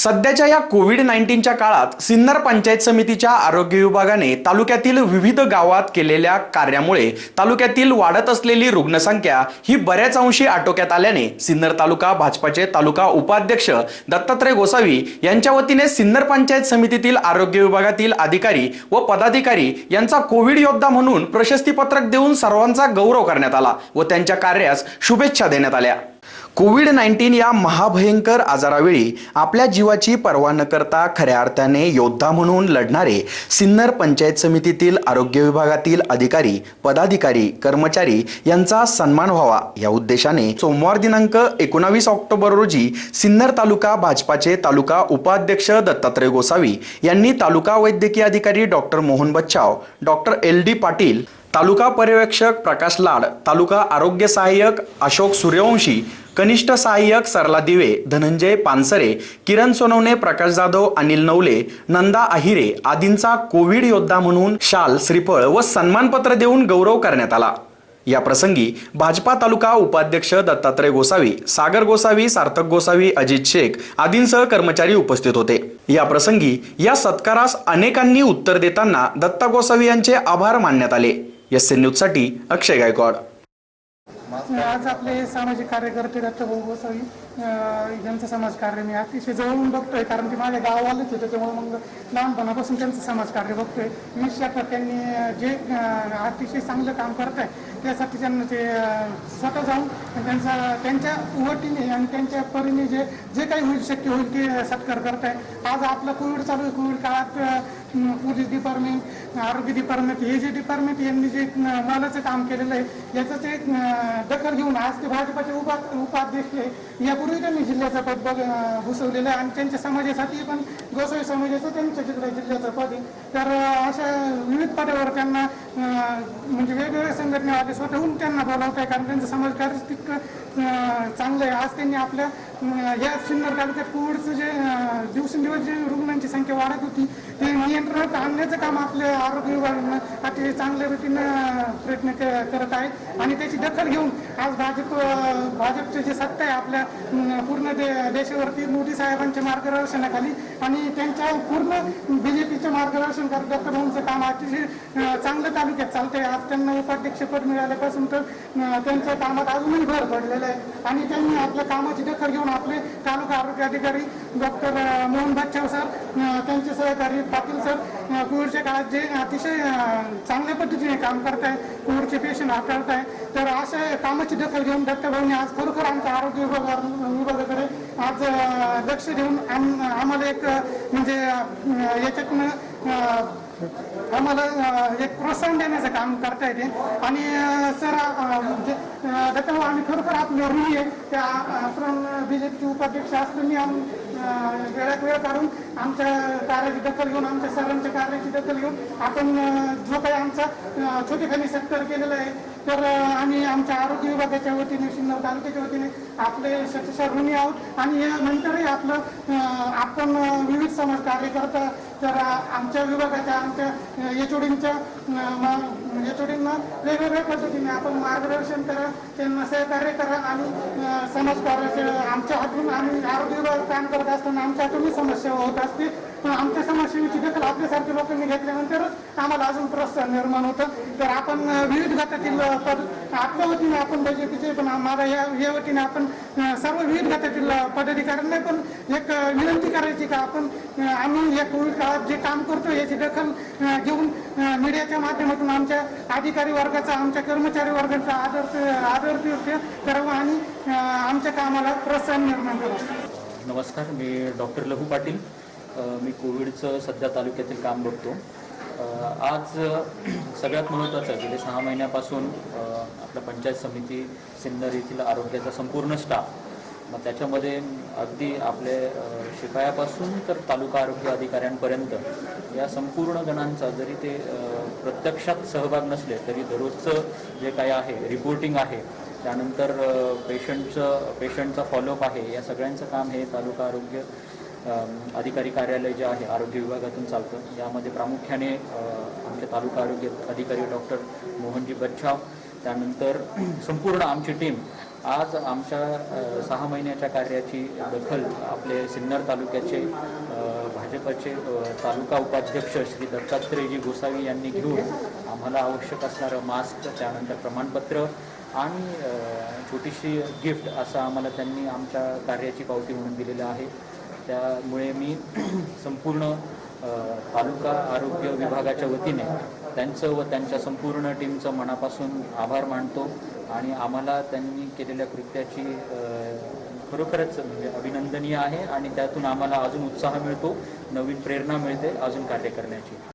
सध्याच्या या कोविड नाईन्टीनच्या काळात सिन्नर पंचायत समितीच्या आरोग्य विभागाने तालुक्यातील विविध गावात केलेल्या कार्यामुळे तालुक्यातील वाढत असलेली रुग्णसंख्या ही बऱ्याच अंशी आटोक्यात आल्याने सिन्नर तालुका भाजपाचे तालुका उपाध्यक्ष दत्तात्रय गोसावी यांच्या वतीने सिन्नर पंचायत समितीतील आरोग्य विभागातील अधिकारी व पदाधिकारी यांचा कोविड योद्धा म्हणून प्रशस्तीपत्रक देऊन सर्वांचा गौरव करण्यात आला व त्यांच्या कार्यास शुभेच्छा देण्यात आल्या. कोविड नाईन्टीन या महाभयंकर आजारावेळी आपल्या जीवाची पर्वा न करता खऱ्या अर्थाने योद्धा म्हणून लढणारे सिन्नर पंचायत समितीतील आरोग्य विभागातील अधिकारी पदाधिकारी कर्मचारी यांचा सन्मान व्हावा या उद्देशाने सोमवार दिनांक एकोणावीस ऑक्टोबर रोजी सिन्नर तालुका भाजपाचे तालुका उपाध्यक्ष दत्तात्रय गोसावी यांनी तालुका वैद्यकीय अधिकारी doctor Mohan Bachhav doctor L D Patil taluka पर्यवेक्षक प्रकाश लाड तालुका आरोग्य सहाय्यक अशोक सूर्यवंशी कनिष्ठ सहाय्यक सरला दिवे धनंजय पानसरे किरण सोनवणे प्रकाश जाधव अनिल नवले नंदा अहिरे आदींचा कोविड योद्धा म्हणून शाल श्रीफळ व सन्मानपत्र देऊन गौरव करण्यात आला. या प्रसंगी भाजपा तालुका उपाध्यक्ष दत्तात्रय गोसावी सागर गोसावी सार्थक गोसावी अजित शेख आदींसह कर्मचारी उपस्थित होते. या प्रसंगी या सत्कारास अनेकांनी उत्तर देताना दत्ता गोसावी यांचे आभार मानण्यात आले. एस एन न्यूजसाठी अक्षय गायकवाड. आज आपले सामाजिक कार्यकर्ते दत्तभाऊ गोसावी यांचं समाजकार्य मी अतिशय जवळून बघतोय कारण की माझ्या गावालाच होते त्यामुळे मग लहानपणापासून त्यांचं समाजकार्य बघतोय. वीस क्षेत्रात त्यांनी जे अतिशय चांगलं काम करत आहे त्यासाठी त्यांना ते स्वतः जाऊन त्यांचा त्यांच्या वटीने आणि त्यांच्या परीने जे जे काही होईल शक्य होईल ते सत्कार करत आहे आज आपलं कोविड चालू आहे कोविड काळात पोलीस डिपार्टमेंट आरोग्य डिपार्टमेंट हे जे डिपार्टमेंट यांनी जे मालाचं मोलाचं काम केलेलं आहे याचं ते दखल घेऊन आज ते भाजपाचे उपा उपाध्यक्ष आहे यापूर्वी त्यांनी जिल्ह्याचा पद बघ अं, आहे. आणि त्यांच्या समाजासाठी पण गोसावी समाजाचं त्यांच्या जिल्ह्या जिल्ह्याचं पद आहे. तर अशा विविध पदावर त्यांना म्हणजे वेगवेगळ्या संघटनेवाले स्वतःहून त्यांना बोलावत आहे कारण त्यांचं समाज कार्य तितकं चांगलं आहे. आज त्यांनी आपल्या या सिन्नर तालुक्यात कोविडचं जे दिवसेंदिवस जी रुग्णांची संख्या वाढत होती ते नियंत्रणात आणण्याचं काम आपल्या आरोग्य विभागानं अतिशय चांगल्या रीतीनं प्रयत्न करत आहे आणि त्याची दखल घेऊन आज भाजप भाजपचे जे सत्ता आहे आपल्या पूर्ण दे देशावरती मोदी साहेबांच्या मार्गदर्शनाखाली आणि त्यांच्या पूर्ण बीजेपीचं मार्गदर्शन करत डॉक्टर भाऊंचं काम अतिशय चांगलं तालुक्यात चालतंय. आज त्यांना उपाध्यक्षपद मिळाल्यापासून तर त्यांच्या कामात अजूनही भर पडलेलं आहे. आणि त्यांनी आपल्या कामाची दखल घेऊन आपले तालुका आरोग्य अधिकारी डॉक्टर मोहन बच्चाव सर. त्यांचे सहकारी पाटील सर कोविडच्या काळात जे अतिशय चांगल्या पद्धतीने काम करताय कोविडचे पेशंट हाताळताय तर अशा कामाची दखल घेऊन दत्तभाऊने आज खरोखर आमच्या आरोग्य विभागा विभागाकडे आज लक्ष देऊन आम- आम्हाला एक म्हणजे याच्यातनं आम्हाला एक प्रोत्साहन देण्याचं काम करता येते आणि सर म्हणजे, त्याच्यामुळे आम्ही खरोखर आपलं ऋणी आहे. त्या आपण बीजेपीचे उपाध्यक्ष असताना आम्ही वेळात वेळ काढून आमच्या कार्याची दखल घेऊन आमच्या सरांच्या कार्याची दखल घेऊन आपण जो काही आमचा छोटेखानी सत्कार केलेला आहे तर आम्ही आमच्या आरोग्य विभागाच्या वतीने सिन्नर तालुक्याच्या वतीने आपले शतशः ऋणी आहोत. आणि या नंतरही आपलं आपण विविध समाज कार्य करता तर आमच्या विभागाच्या आमच्या एचओडींच्या एचओडींना वेगवेगळ्या पद्धतीने आपण मार्गदर्शन करा त्यांना सहकार्य करा आणि अं, समाज आमच्या हातून आम्ही आरोग्य विभाग काम करत असताना आमच्या हातूनही समस्या होत असते पण आमच्या समस्येची दखल आपल्यासारख्या लोकांनी घेतल्यानंतरच आम्हाला अजून प्रोत्साहन निर्माण होतं. तर आपण विविध गटातील पद आपल्या वतीने आपण बीजेपीचे पण आम्हाला या या वतीने आपण सर्व विविध गटातील पदाधिकाऱ्यांना पण एक विनंती करायची का आपण आम्ही या कोविड आज जे काम करतो याची दखल घेऊन मीडियाच्या माध्यमातून आमच्या अधिकारी वर्गाचा आमच्या कर्मचारी वर्गाचा आदर आदर करावा आणि आमच्या कामाला प्रोत्साहन निर्माण करावं नमस्कार मी डॉक्टर लघु पाटील. मी कोविडचं सध्या तालुक्यातील काम बघतो. आज सगळ्यात महत्त्वाचं गेले सहा महिन्यापासून आपल्या पंचायत समिती सिन्नर येथील आरोग्याचा संपूर्ण स्टाफ मग त्याच्यामध्ये अगदी आपले शिकायापासून शिपायापासून तर तालुका आरोग्य अधिकाऱ्यांपर्यंत या संपूर्ण गणांचा जरी ते प्रत्यक्षात सहभाग नसले तरी दररोजचं जे काही आहे रिपोर्टिंग आहे त्यानंतर पेशंटचं पेशंटचा फॉलोअप आहे या सगळ्यांचं काम हे तालुका आरोग्य अधिकारी कार्यालय जे आहे आरोग्य विभागातून चालतं. यामध्ये प्रामुख्याने आमचे तालुका आरोग्य अधिकारी डॉक्टर मोहनजी बच्छाव त्यानंतर संपूर्ण आमची टीम आज आमच्या सहा महिन्याच्या कार्याची दखल आपले सिन्नर तालुक्याचे भाजपचे तालुका उपाध्यक्ष श्री दत्तात्रेयजी गोसावी यांनी घेऊन आम्हाला आवश्यक असणारं मास्क त्यानंतर प्रमाणपत्र आणि छोटीशी गिफ्ट असं आम्हाला त्यांनी आमच्या कार्याची पावती म्हणून दिलेलं आहे. त्यामुळे मी संपूर्ण तालुका आरोग्य विभागाच्या वतीने त्यांचं व त्यांच्या संपूर्ण टीमचं मनापासून आभार मानतो. आणि आम्हाला त्यांनी केलेल्या कृत्याची खरोखरच म्हणजे अभिनंदनीय आहे आणि त्यातून आम्हाला अजून उत्साह मिळतो नवीन प्रेरणा मिळते अजून कार्य करण्याची.